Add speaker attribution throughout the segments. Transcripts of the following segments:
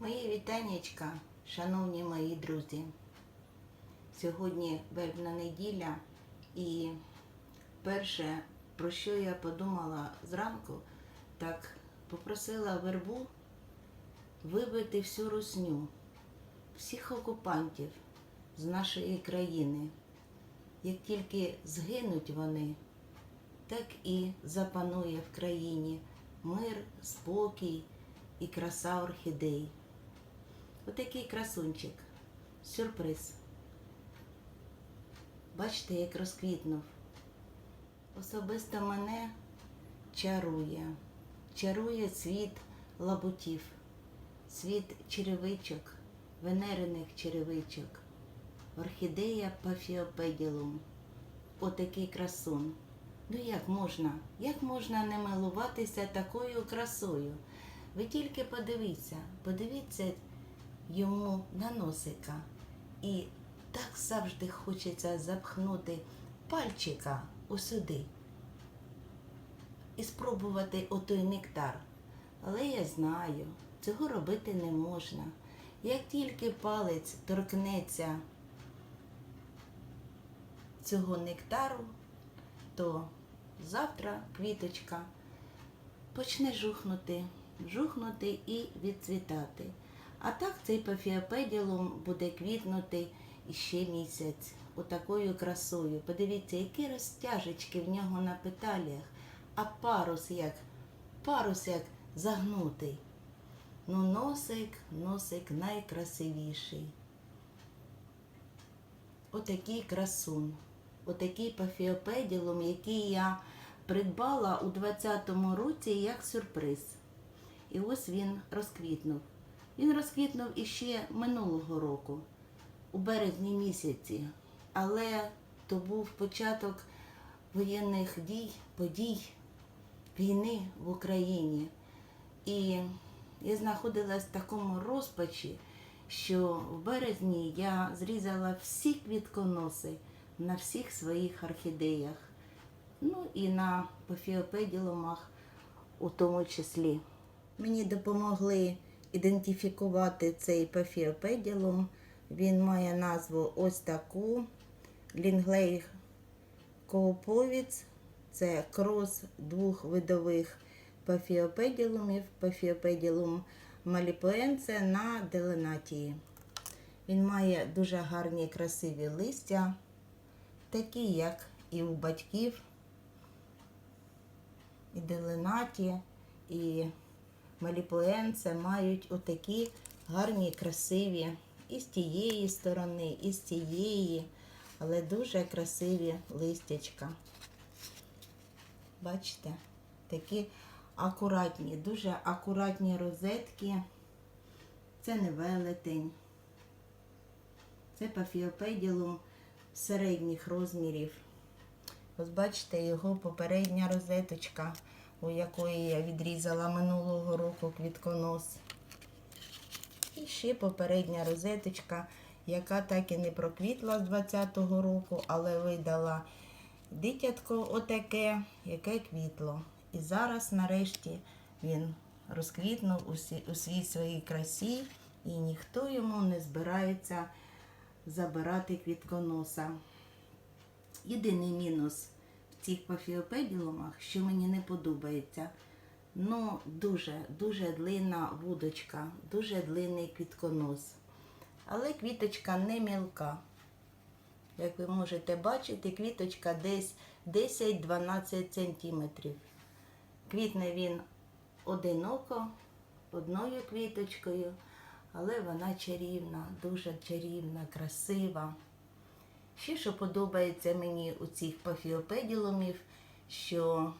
Speaker 1: Мої вітаннячка, шановні мої друзі. Сьогодні вербна неділя і перше, про що я подумала зранку, так попросила вербу вибити всю русню, всіх окупантів з нашої країни. Як тільки згинуть вони, так і запанує в країні мир, спокій і краса орхідей. Отакий красунчик. Сюрприз. Бачите, як розквітнув. Особисто мене чарує. Чарує світ лабутів, світ черевичок, венериних черевичок, орхідея пафіопеділум. Отакий красун. Ну як можна? Як можна не милуватися такою красою? Ви тільки подивіться, подивіться йому на носика. І так завжди хочеться запхнути пальчика усюди і спробувати отой нектар. Але я знаю, цього робити не можна. Як тільки палець торкнеться цього нектару, то завтра квіточка почне жухнути, жухнути і відцвітати. А так цей пафіопеділум буде квітнути іще місяць отакою красою. Подивіться, які розтяжечки в нього на петаліях, а парус як, парус як загнутий. Ну, носик, носик найкрасивіший. Отакий красун, отакий пафіопеділум, який я придбала у 20-му році як сюрприз. І ось він розквітнув. Він розквітнув іще минулого року, у березні місяці. Але то був початок воєнних дій, подій, війни в Україні. І я знаходилась в такому розпачі, що в березні я зрізала всі квітконоси на всіх своїх орхідеях, ну і на пофіопеділумах у тому числі. Мені допомогли ідентифікувати цей пафіопеділум. Він має назву ось таку Лінглей Кооповіц. Це крос двох видових пафіопеділумів, пафіопеділум маліпоенце на деленатії. Він має дуже гарні красиві листя, такі, як і у батьків, і деленаті, і маліпоенце мають отакі гарні, красиві і з тієї сторони, і з цієї, але дуже красиві листячка. Бачите, такі акуратні, дуже акуратні розетки. Це не велетень. Це пафіопеділум середніх розмірів. Ось бачите, його попередня розеточка, у якої я відрізала минулого року квітконос. І ще попередня розеточка, яка так і не проквітла з 20-го року, але видала дитятко отаке, яке квітло. І зараз, нарешті, він розквітнув у, свій своїй красі, і ніхто йому не збирається забирати квітконоса. Єдиний мінус цих пафіопеділумах, що мені не подобається, ну дуже, дуже длинна вудочка, дуже длинний квітконос. Але квіточка не мілка. Як ви можете бачити, квіточка десь 10-12 сантиметрів. Квітне він одиноко, одною квіточкою, але вона чарівна, дуже чарівна, красива. Ще що подобається мені у цих пафіопеділумів, що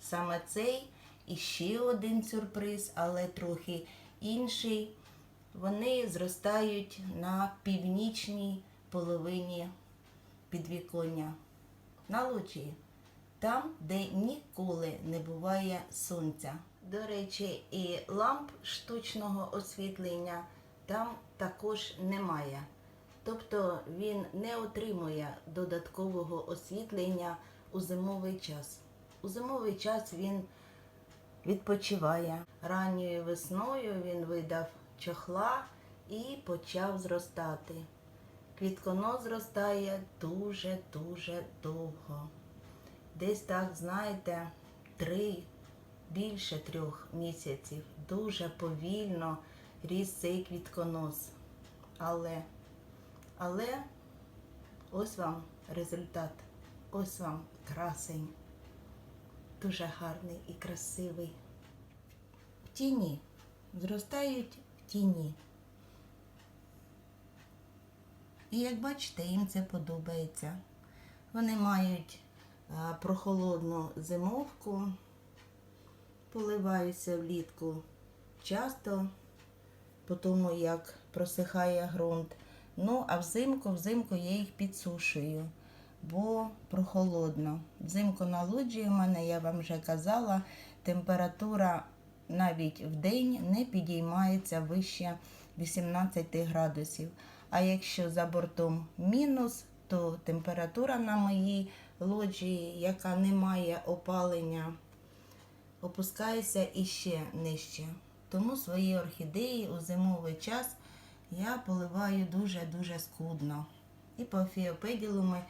Speaker 1: саме цей і ще один сюрприз, але трохи інший. Вони зростають на північній половині підвіконня, на лучі, там, де ніколи не буває сонця. До речі, і ламп штучного освітлення там також немає. Тобто він не отримує додаткового освітлення у зимовий час. У зимовий час він відпочиває. Ранньою весною він видав чохла і почав зростати. Квітконос зростає дуже-дуже довго. Десь так, знаєте, три, більше трьох місяців. Дуже повільно ріс цей квітконос. Але, але ось вам результат. Ось вам красень. Дуже гарний і красивий. В тіні. Зростають в тіні. І як бачите, їм це подобається. Вони мають прохолодну зимовку, поливаються влітку часто, по тому як просихає ґрунт. Ну, а взимку, взимку я їх підсушую, бо прохолодно. Взимку на лоджії у мене, я вам вже казала, температура навіть в день не підіймається вище 18 градусів. А якщо за бортом мінус, то температура на моїй лоджії, яка не має опалення, опускається іще нижче. Тому свої орхідеї у зимовий час я поливаю дуже-дуже скудно. І по фіопеділуми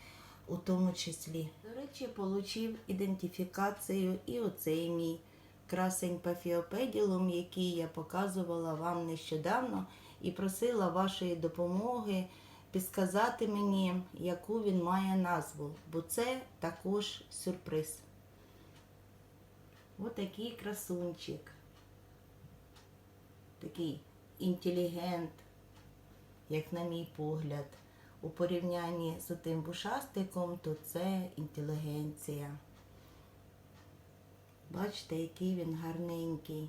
Speaker 1: у тому числі. До речі, отримав ідентифікацію і оцей мій красень пафіопеділум, який я показувала вам нещодавно і просила вашої допомоги підсказати мені, яку він має назву, бо це також сюрприз. Ось такий красунчик. Такий інтелігент, як на мій погляд. У порівнянні з тим бушастиком, то це інтелігенція. Бачите, який він гарненький.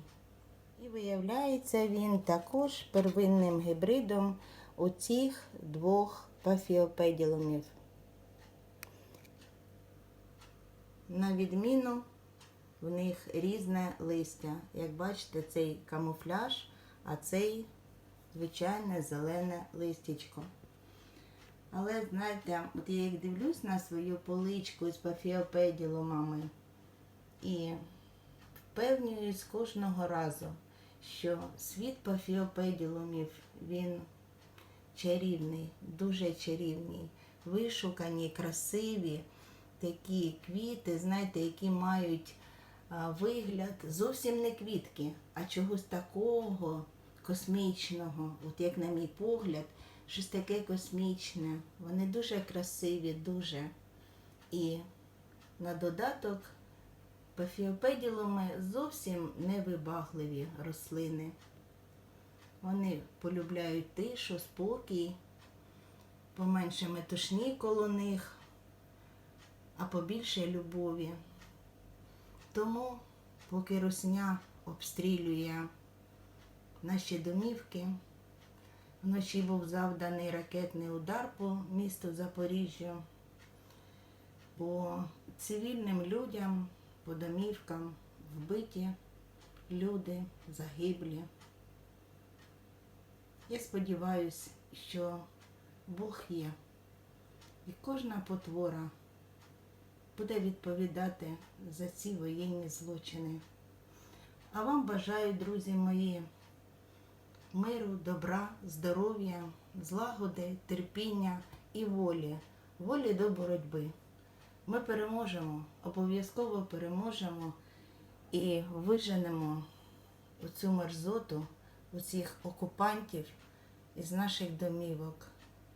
Speaker 1: І виявляється він також первинним гібридом оцих двох пафіопеділумів. На відміну в них різне листя. Як бачите, цей камуфляж, а цей звичайне зелене листячко. Але, знаєте, от я як дивлюсь на свою поличку з пафіопеділумами і впевнююсь кожного разу, що світ пафіопеділумів, він чарівний, дуже чарівний, вишукані, красиві такі квіти, знаєте, які мають вигляд зовсім не квітки, а чогось такого космічного, от як на мій погляд, щось таке космічне. Вони дуже красиві, дуже. І на додаток пафіопеділуми зовсім невибагливі рослини. Вони полюбляють тишу, спокій, поменше метушні коло них, а побільше любові. Тому, поки русня обстрілює наші домівки, вночі був завданий ракетний удар по місту Запоріжжя, по цивільним людям, по домівкам вбиті люди, загиблі. Я сподіваюся, що Бог є, і кожна потвора буде відповідати за ці воєнні злочини. А вам бажаю, друзі мої, миру, добра, здоров'я, злагоди, терпіння і волі, волі до боротьби. Ми переможемо, обов'язково переможемо і виженемо оцю мерзоту, оцих окупантів із наших домівок.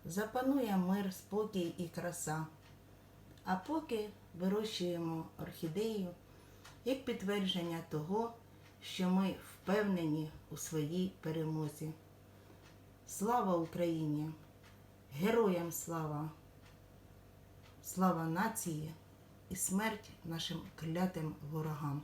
Speaker 1: Запанує мир, спокій і краса. А поки вирощуємо орхідею як підтвердження того, що ми впевнені у своїй перемозі. Слава Україні! Героям слава! Слава нації і смерть нашим клятим ворогам!